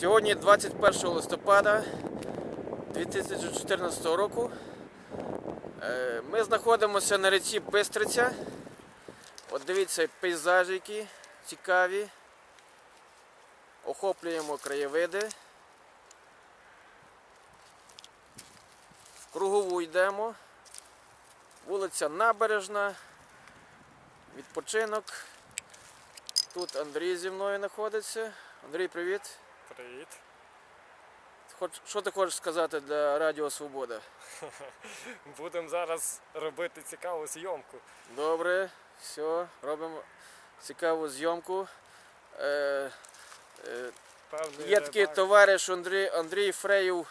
Сьогодні 21 листопада 2014 року. Е, Ми знаходимося на ріці Бистриця. От дивіться, пейзажі цікаві. Охоплюємо краєвиди. В кругову йдемо. Вулиця Набережна. Відпочинок. Тут Андрій зі мною знаходиться. Андрій, привіт. Привіт. Хоч, що ти хочеш сказати для Радіо Свобода? Будемо зараз робити цікаву зйомку. Добре, все, робимо цікаву зйомку. Е, е, Певний є такий рибак. товариш Андрій, Андрій Фреїв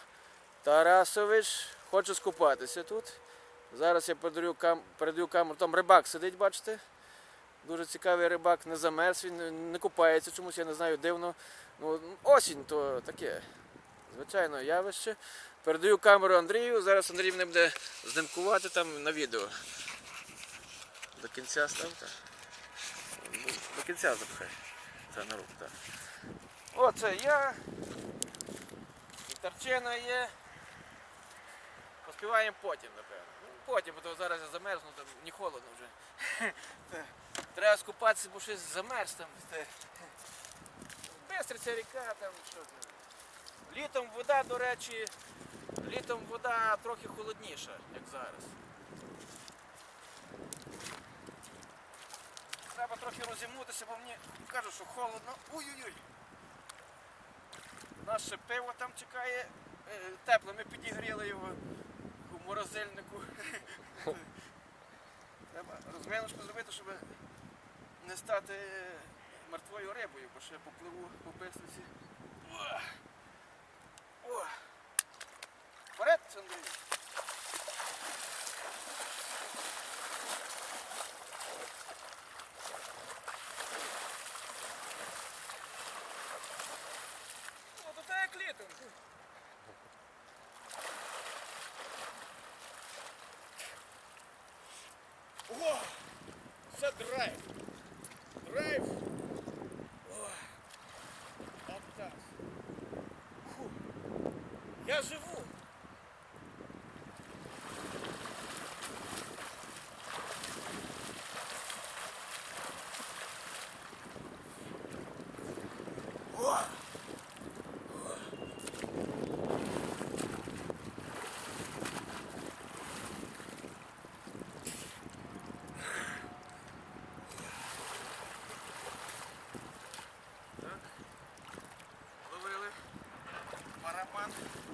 Тарасович. Хоче скупатися тут. Зараз я передаю, кам, передаю камеру. Там рибак сидить, бачите? Дуже цікавий рибак, не замерз, він не- купається чомусь, я не знаю, дивно. Ну, осінь то таке. Звичайно, явище. Передаю камеру Андрію. Зараз Андрій мене буде знімкувати там на відео. До кінця ставте. До кінця запхай. Це на руку, так. Оце я. Вітерчина є. Поспіваємо потім, напевно. Ну, потім, бо то зараз я замерзну, там не холодно вже. Треба скупатися, бо щось замерз там. Та. Бистриця ріка там, що. Літом вода, до речі, літом вода трохи холодніша, як зараз. Треба трохи розімнутися, бо мені кажуть, що холодно. Ой-ой-ой. Нас ще пиво там чекає. е, Тепле, ми підігріли його у морозильнику. Треба розминочку зробити, щоб не стати мертвою рибою, бо ще попливу по! О! Вперед, Андрій! О, то так як літом. О! Це драйв. Драйв. О! Так, так. Фу. Я живу. О! Так. Ловили. Барабан.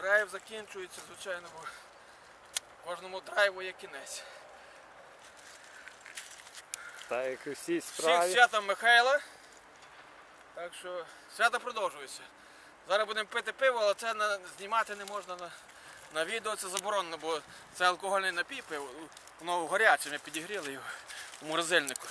Драйв закінчується, звичайно, бо кожному драйву є кінець. Та як у всій Всіх святом Михайла. Так що свято продовжується. Зараз будемо пити пиво, але це на, знімати не можна на, на відео, це заборонено, бо це алкогольний напій пиво. Воно гаряче, ми підігріли його у морозильнику.